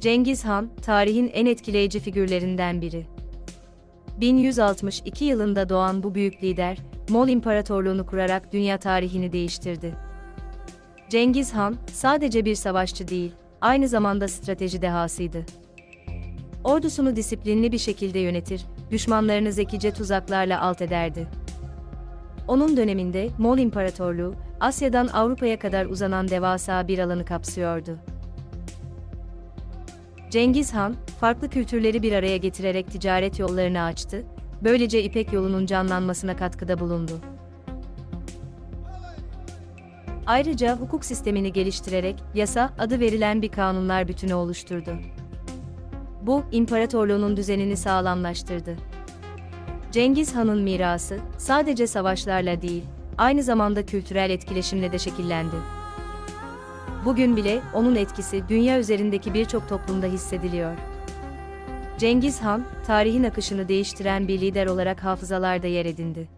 Cengiz Han, tarihin en etkileyici figürlerinden biri. 1162 yılında doğan bu büyük lider, Moğol İmparatorluğunu kurarak dünya tarihini değiştirdi. Cengiz Han, sadece bir savaşçı değil, aynı zamanda strateji dehasıydı. Ordusunu disiplinli bir şekilde yönetir, düşmanlarını zekice tuzaklarla alt ederdi. Onun döneminde Moğol İmparatorluğu, Asya'dan Avrupa'ya kadar uzanan devasa bir alanı kapsıyordu. Cengiz Han, farklı kültürleri bir araya getirerek ticaret yollarını açtı, böylece İpek yolunun canlanmasına katkıda bulundu. Ayrıca hukuk sistemini geliştirerek yasa adı verilen bir kanunlar bütünü oluşturdu. Bu, imparatorluğunun düzenini sağlamlaştırdı. Cengiz Han'ın mirası sadece savaşlarla değil, aynı zamanda kültürel etkileşimle de şekillendi. Bugün bile onun etkisi dünya üzerindeki birçok toplumda hissediliyor. Cengiz Han, tarihin akışını değiştiren bir lider olarak hafızalarda yer edindi.